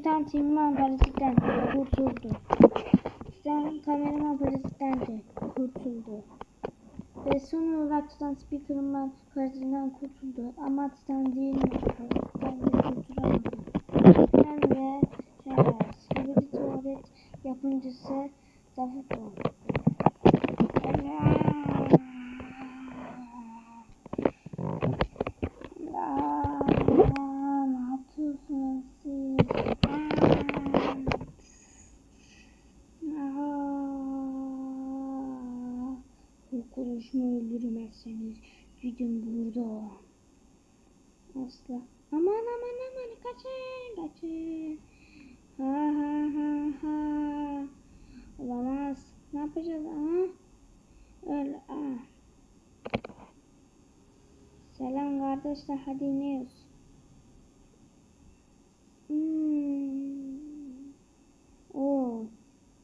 Titan Timman parazitten kurtuldu. Titan kameraman parazitten de kurtuldu. Ve son olarak Titan Speakerman parazitinden kurtuldu. Ama Titan değil mi? Parazitten de kurtulamadı. Hem de şey, Skibidi tuvalet yapımcısı Zafuto. Aa, ne yapıyorsunuz siz? Aa, bu konuşmayı gidin burada. Asla. Aman aman aman kaçın kaçın. Ha ha ha ha. Olamaz. Ne yapacağız? Ha? Öyle. Ah. Selam kardeşler hadi iniyoruz. Hmm. Oo,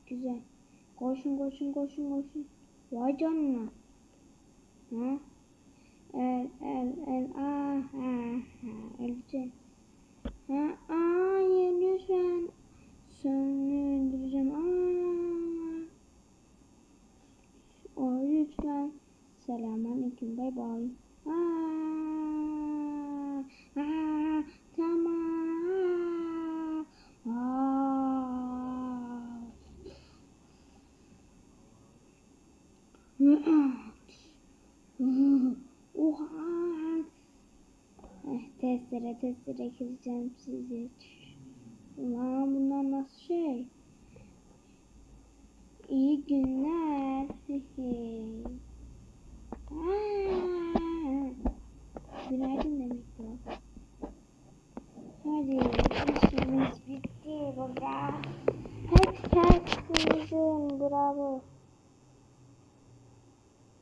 güzel. Koşun koşun koşun koşun. Vay canına. Ha? El el el ah ha ha elbise. Ha aa lütfen. Söndüreceğim. Aa. O lütfen. Selamünaleyküm. Bay bay. Aa, aa, tamam. Aa. Oha. Eh, testere testere keseceğim sizi. Ulan bunlar nasıl şey? İyi günler. Günaydın demek bu. Hadi işimiz bitti baba. Hep tersimizin bravo.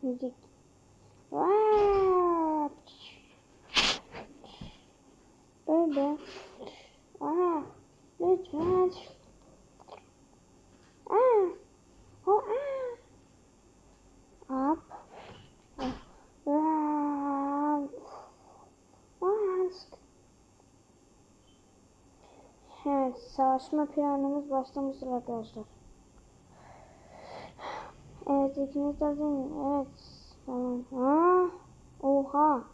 Müzik. Vaa! Böyle. Aa, lütfen. Aa, o aa. Up. Round. Mask. Savaşma planımız başlamıştır arkadaşlar. Evet, ikiniz de hazır mı? Evet, tamam. Ha? Oha.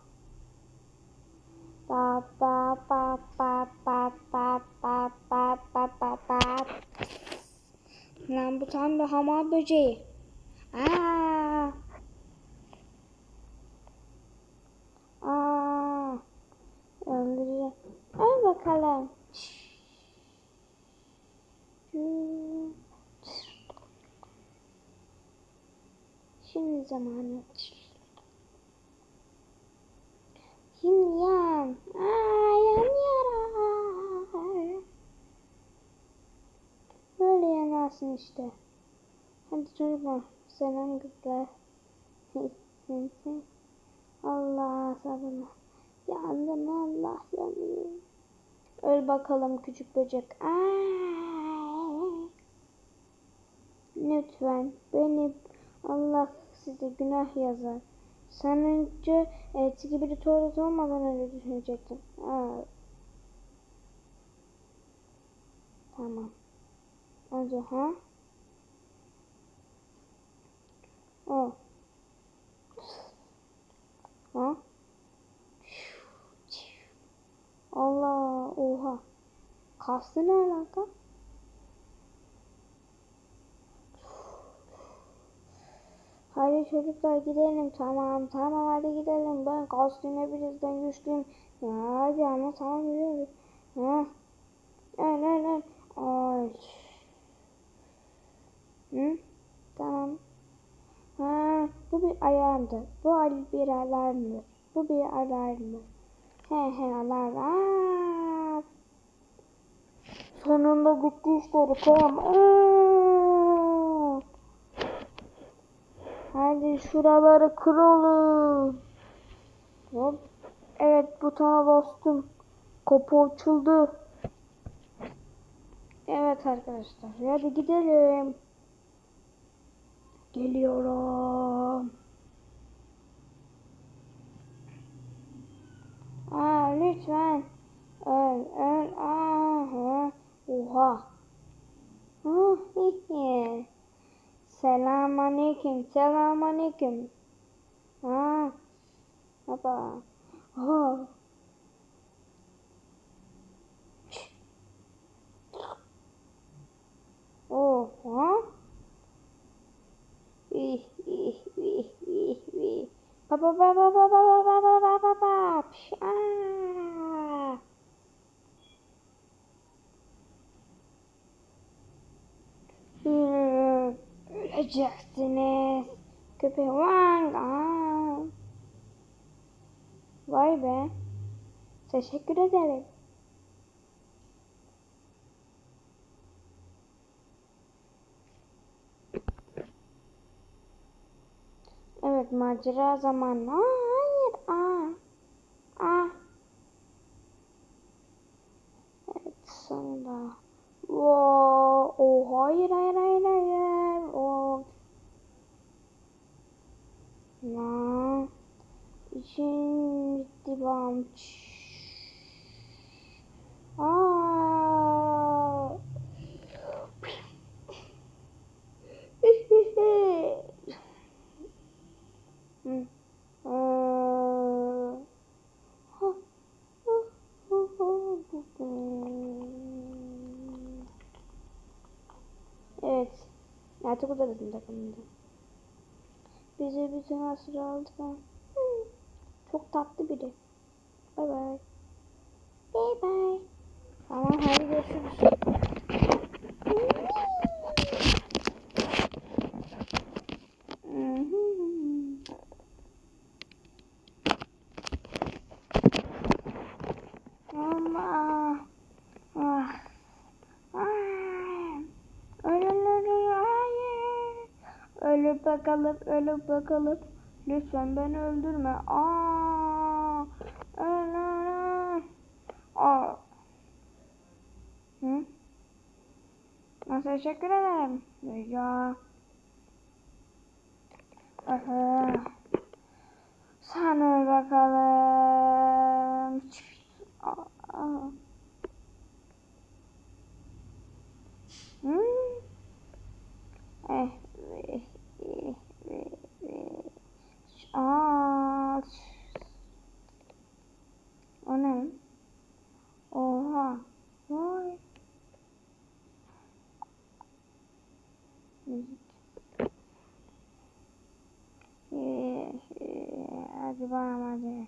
Ba ba ba ba ba ba ba ba ba ba ba. Lan bu tam bir hamam böceği. Aa. Aa. Öldürüyor. Al bakalım. Şimdi zamanı. Şimdi yan. Aa, yanıyorum. Böyle yanarsın işte. Hadi çocuklar. Selam kızlar. Allah sabırla. Yandım Allah yanıyorum. Öl bakalım küçük böcek. Ay. Lütfen beni Allah size günah yazar. Sen önce gibi bir tuvalet olmadan önce düşünecektin. Aa. Tamam. Önce ha? O. Ha? Allah oha. Kastı ne alaka? Hadi çocuklar gidelim tamam tamam hadi gidelim ben kastüme birazdan güçlüyüm. Ya hadi ama tamam gidiyoruz. Ha? Öl öl öl. Ay. Hı? Tamam. Ha, bu bir ayağımdır. Bu bir alarmdır. Bu bir alarmdır. He he alarm. Aa! Sonunda bitti işleri tamam. Aa! Şuraları kuralım. Hop. Evet butona bastım. Kapı açıldı. Evet arkadaşlar. Hadi gidelim. Geliyorum. Aa lütfen. Öl öl. Aha. Oha. Ha, Selamünaleyküm. Selamünaleyküm. Ha. Baba. Ha. Oh, ha? Ih, ih, ih, ih, ih. Ba ba ba ba ba ba ba ba ba ba ba ba. Pş, aa. Hmm, Öleceksiniz. Köpeği vang. Aa. Vay be. Teşekkür ederim. Evet macera zamanı. Aa. hiç. Aa. hmm. Evet. Artık burada bizim takımında. Bize bütün asırı aldı. Çok tatlı biri. Görüşürüz. Ölüp bakalım, ölüp bakalım. Lütfen beni öldürme. Aa, ölürüm. Aa. Hı? Ha, Teşekkür ederim. Rica. Aha. Öl bakalım. Aa. Hmm. Eh, eh, eh, eh, eh. Aa. O ne? Oha. Vay. Müzik. Eh, hadi.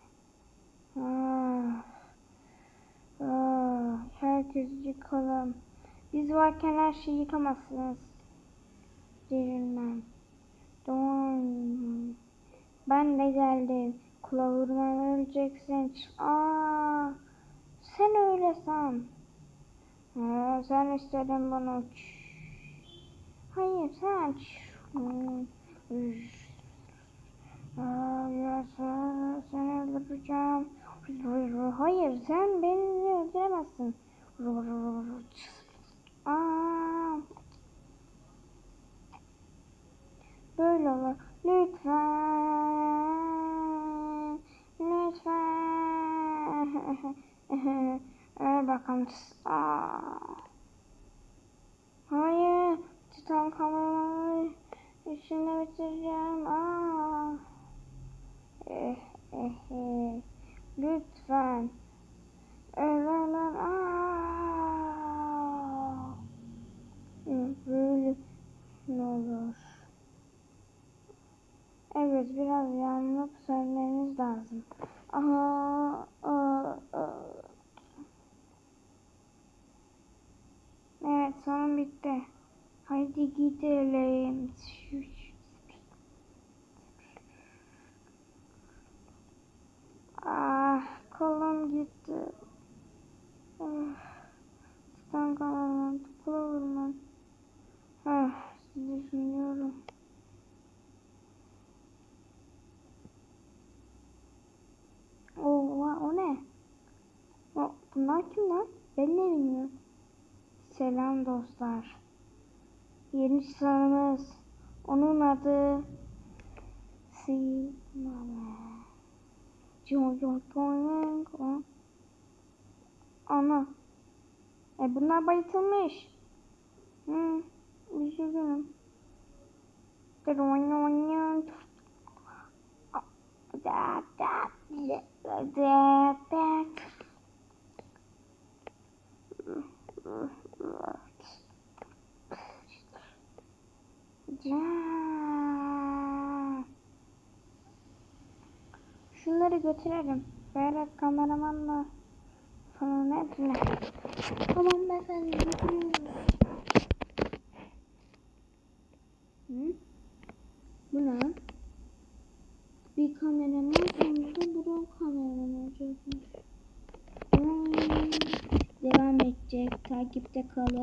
Ah. Ah. Herkes yıkalım. Biz varken her şeyi yıkamazsınız. Dirilmem. Doğum. Ben de geldim. Kula öleceksin. Aa, sen öyle san. Ha, sen istedin bunu. Hayır sen. Sen, seni öldüreceğim. Hayır sen beni öldüremezsin. Aa, böyle olur. Lütfen. Lütfen. Öyle bakalım. Hayır. Titan kamerayı işini bitireceğim. Aa. Eh, eh, eh. Lütfen. Aa. Böyle ne olur. Evet biraz yanıp sönmeniz lazım. Aha, aa, aa. Evet sonun bitti. Haydi gidelim. Ah kolum gitti. Ah, tutan kalamam. Tukula vurmam. Ah düşünüyorum. Oha o ne? O, bunlar kim lan? Ben ne bilmiyorum. Selam dostlar. Yeni çıtanımız. Onun adı Simame. Ana. E bunlar bayıtılmış. Hı, üzgünüm. Şunları götürelim. Böyle kameramanla falan hepsine. Tamam efendim. Hı? Bu ne? Bir kameraman da drone kameraman olacakmış. Devam edecek. Takipte kalın.